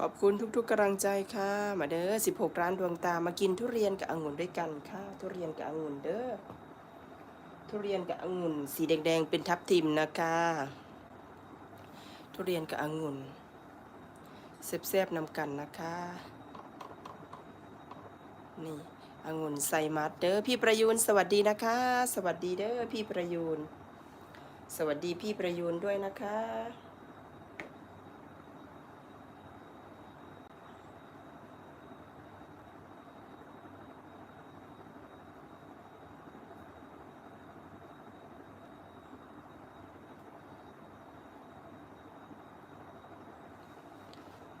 ขอบคุณทุกๆกำลังใจค่ะ มาเด้อ16 ร้านดวงตา มากินทุเรียนกับองุ่นด้วยกันค่ะ ทุเรียนกับองุ่นเด้อ ทุเรียนกับองุ่น สีแดงๆ เป็นทับทิมนะคะ ทุเรียนกับองุ่นแซ่บๆนำกันนะคะ นี่องุ่นใส่มัดเด้อ พี่ประยูนสวัสดีนะคะ สวัสดีเด้อพี่ประยูน สวัสดีพี่ประยูนด้วยนะคะ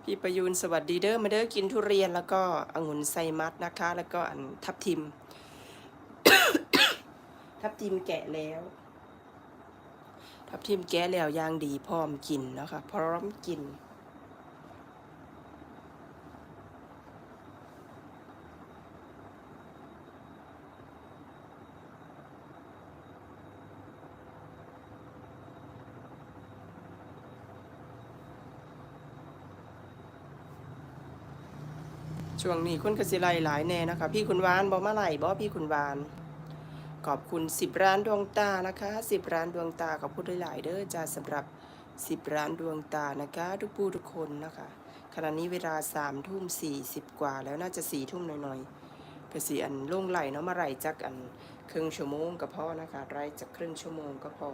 พี่ประยูนสวัสดีเด้อมาเด้อกินทุเรียนแล้วก็องุ่นไซมัสนะคะ แล้วก็อันทับทิม ทับทิมแกะแล้ว ทับทิมแกะแล้วย่างดีพร้อมกินนะคะพร้อมกิน ช่วงนี้คนกสิไลหลายแน่นะคะ พี่คุณวานบอมาไหลบอพี่คุณวาน ขอบคุณสิบร้านดวงตานะคะสิบร้านดวงตาขอบคุณหลายๆเด้อจ้าสำหรับสิบร้านดวงตานะคะ ทุกผู้ทุกคนนะคะ ขณะนี้เวลาสามทุ่มสี่สิบกว่า แล้วน่าจะสี่ทุ่มหน่อยๆกสิอันล่งไหลเนาะมาไหลจักอันครึ่งชั่วโมงก็พอนะคะไรจักครึ่งชั่วโมงก็พอ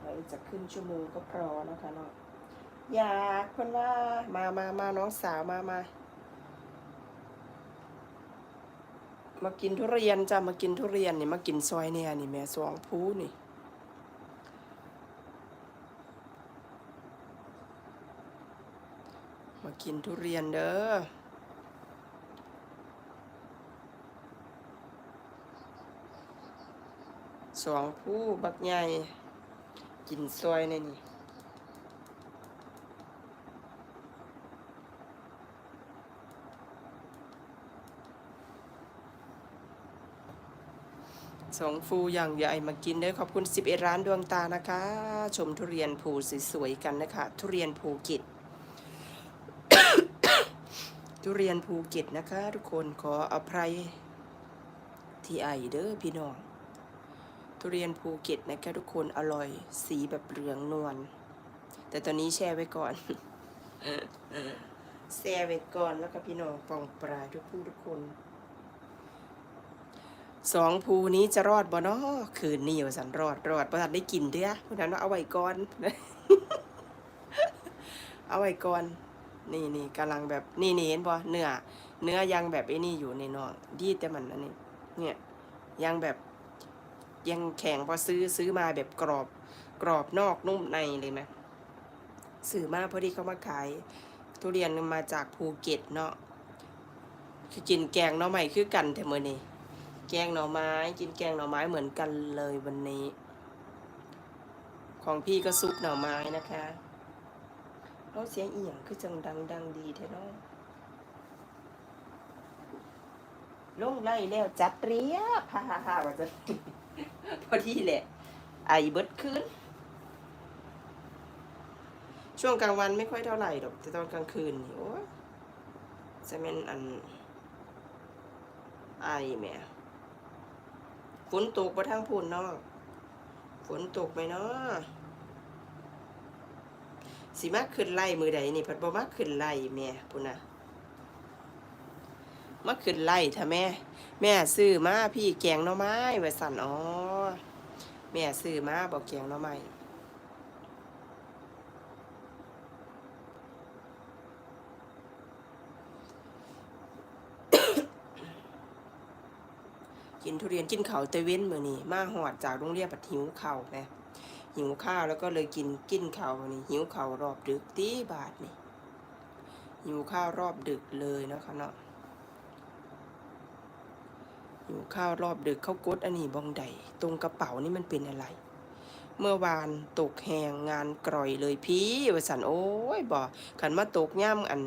ไรจักครึ่งชั่วโมงก็พอนะคะเนาะ อยากคนว่ามามามาน้องสาวมามามากินทุเรียนจ้ะมากินทุเรียนนี่มากินซอยเนี่ยนี่แม่สองผู้นี่มากินทุเรียนเด้อสองผู้บักใหญ่กินซอยในนี่ สองฟูอย่างใหญ่มากินเด้อขอบคุณ 11 ร้านดวงตานะคะ ชมทุเรียนภูสวยๆกันนะคะ ทุเรียนภูเก็ตทุเรียนภูเก็ตนะคะ ทุกคนขออภัยที่ไอเด้อพี่น้อง ทุเรียนภูเก็ตนะคะทุกคนอร่อยสีแบบเหลืองนวลแต่ตอนนี้แช่ไว้ก่อนแช่ไว้ก่อนแล้วก็พี่น้องปองปลายทุกผู้ทุกคน สองภูนี้จะรอดบ่นาะคืนนี้ว่าสันรอดรอดประทันได้กินเด้อเพราะนั้นว่าเอาไว้ก่อน เอาไว้ก่อน นี่นี่กำลังแบบนี่นี่เห็นบ่เนื้อเนื้อยังแบบไอ้นี่อยู่ในนองดีแต่มันอันนี้เนี่ยยังแบบยังแข็งพอซื้อซื้อมาแบบกรอบกรอบนอกนุ่มในเลยไหมซื้อมาพอดีเขามาขาย ทุเรียนมาจากภูเก็ตเนาะคือกินแกงหน่อใหม่คือกันแต่เมื่อนี้ แกงหน่อไม้ กินแกงหน่อไม้เหมือนกันเลยวันนี้ ของพี่ก็ซุปหน่อไม้นะคะเอาเสียงเอียงคือจังดังดังดีแท้เน้องลงไล่แล้วจัดเรียบฮ่าฮ่าฮ่าว่าจะพอดีแหละ ไอเบิดคืนช่วงกลางวันไม่ค่อยเท่าไหร่หรอกแต่ตอนกลางคืนนี่โอ้จะเป็นอันไอแม่ ฝนตกมาทางพูนเนาะฝนตกไหมเนาะสิมาขึ้นไล่มือใดนี่เพัดบ่มาขึ้นไล่แม่พุ่นนะมาขึ้นไล่ท่าแม่ แม่ซื้อมาพี่แกงหน่อไม้ไว้สั่นอ๋อแม่ซื้อมาบอกแกงหน่อไม้ กินทุเรียนกินเขาวเตเว้นมือนี้มาหอดจากโรงเรียนปัดหิวเข้าวแม่หิวข้าวแล้วก็เลยกินกินเขานี่หิวเข้ารอบดึกตีบาทนี่หิวข้าวรอบดึกเลยนะคะเนาะอยู่ข้าวรอบดึกเข้ากดอันนี้บองใดตรงกระเป๋านี่มันเป็นอะไร เมื่อวานตกแหงงานกร่อยเลยพี่วสันโอ้ยบ่ขันมาตกย่ำอัน